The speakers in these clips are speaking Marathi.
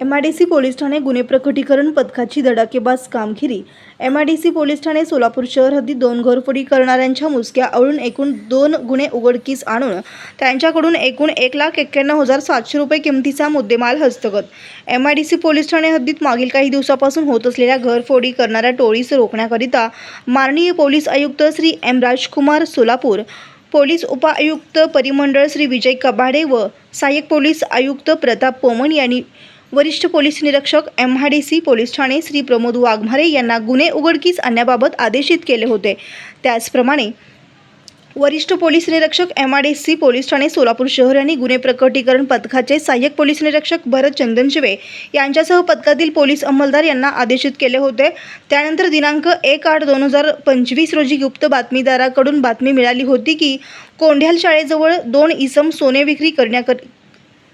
M I D C police Thane गुन्हे प्रकटीकरण पथकाची धडाकेबाज कामगिरी. M I D C police Thane Solapur शहर हद्दीत दोन घरफोडी करणाऱ्यांच्या मुसक्या आवळून एकूण दोन गुन्हे उघडकीस आणून त्यांच्याकडून एकूण एक लाख एक्क्याण्णव हजार सातशे रुपये किमतीचा मुद्देमाल हस्तगत. M I D C police Thane हद्दीत मागील काही दिवसापासून होत असलेल्या घरफोडी करणाऱ्या टोळीस रोखण्याकरिता माननीय पोलीस आयुक्त श्री एम राजकुमार सोलापूर पोलीस उपआयुक्त परिमंडळ श्री विजय कबाडे व सहाय्यक पोलीस आयुक्त प्रताप पोमण यांनी वरिष्ठ पोलीस निरीक्षक एम डी सी पोलीस ठाणे श्री प्रमोद वाघमारे यांना गुन्हे उघडकीस आणण्याबाबत आदेशित केले होते. त्याचप्रमाणे वरिष्ठ पोलीस निरीक्षक M R D C police Thane Solapur शहर यांनी गुन्हे प्रकटीकरण पथकाचे सहाय्यक पोलीस निरीक्षक भरत चंदनशिवे यांच्यासह पथकातील पोलीस अंमलदार यांना आदेशित केले होते. त्यानंतर दिनांक एक आठ दोन हजार पंचवीस रोजी गुप्त बातमीदाराकडून बातमी मिळाली होती की कोंढ्याल शाळेजवळ दोन इसम सोने विक्री करण्याकर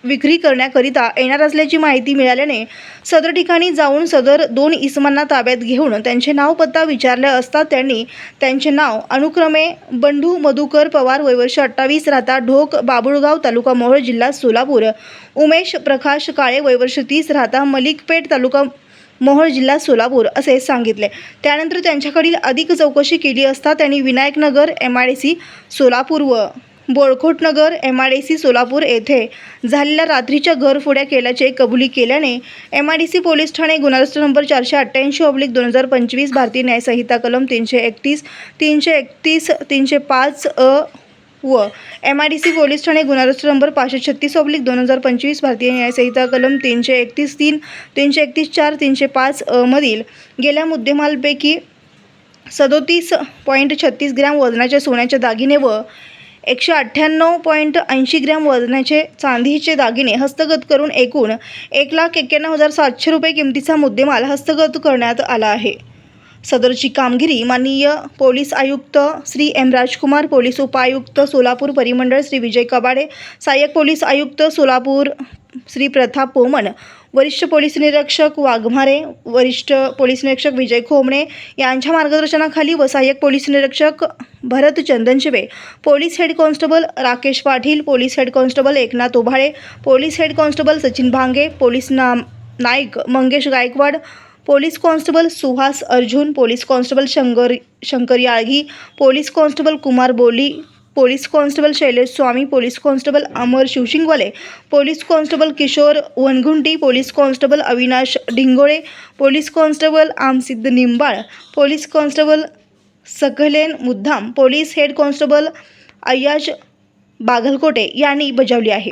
विक्री करण्याकरिता येणार असल्याची माहिती मिळाल्याने सदर ठिकाणी जाऊन सदर दोन इसमांना ताब्यात घेऊन त्यांचे नाव पत्ता विचारले असता त्यांनी त्यांचे नाव अनुक्रमे बंडू मधुकर पवार वयवर्ष अठ्ठावीस राहता ढोक बाबुळगाव तालुका मोहोळ जिल्हा सोलापूर उमेश प्रकाश काळे वयवर्ष तीस राहता मलिकपेठ तालुका मोहोळ जिल्हा सोलापूर असे सांगितले. त्यानंतर त्यांच्याकडील अधिक चौकशी केली असता त्यांनी Vinayaknagar M I D C Solapur व Bolkhotnagar M I D C Solapur येथे झालेल्या रात्रीच्या घरफोड्या केल्याचे कबुली केल्याने M I D C police Thane गुन्हा नंबर चारशे अठ्ठ्याऐंशी ऑब्लिक दोन हजार पंचवीस भारतीय न्यायसंहिता कलम तीनशे एकतीस तीनशे एकतीस तीनशे पाच अ व M I D C police Thane गुन्हा नंबर पाचशे छत्तीस ऑब्लिक दोन हजार पंचवीस भारतीय न्यायसंहिता कलम तीनशे एकतीस तीन तीनशे एकतीस चार तीनशे पाच अ मधील गेल्या मुद्देमालपैकी सदोतीस पॉईंट छत्तीस ग्रॅम वजनाच्या सोन्याच्या दागिने व एकशे अठ्ठ्याण्णव पॉईंट ऐंशी ग्रॅम वजनाचे चांदीचे दागिने हस्तगत करून एकूण एक लाख एक्क्याण्णव हजार सातशे रुपये किमतीचा मुद्देमाल हस्तगत करण्यात आला आहे. सदरची कामगिरी माननीय पोलीस आयुक्त श्री एम राजकुमार पोलीस उपायुक्त सोलापूर परिमंडळ श्री विजय कबाडे सहाय्यक पोलीस आयुक्त सोलापूर श्री प्रथा पोमन वरिष्ठ पोलीस निरीक्षक वाघमारे वरिष्ठ पोलीस निरीक्षक विजय खोमणे यांच्या मार्गदर्शनाखाली व सहाय्यक पोलीस निरीक्षक Bharat Chandanshive police head constable Rakesh Patil police head constable Eknath Ubhale police head constable Sachin Bhange police नाम Naik Mangesh Gaikwad police constable Suhas Arjun police constable Shankar Shankar Yalgi police constable Kumar Boli police constable Shailesh Swami police constable Amar Shivshingwale police constable Kishor Wanagunti police constable Avinash Dhingole police constable Amsiddha Nimbal police constable Saqlain Muddam police head constable Ayyaz Bagalkote यांनी बजावली आहे.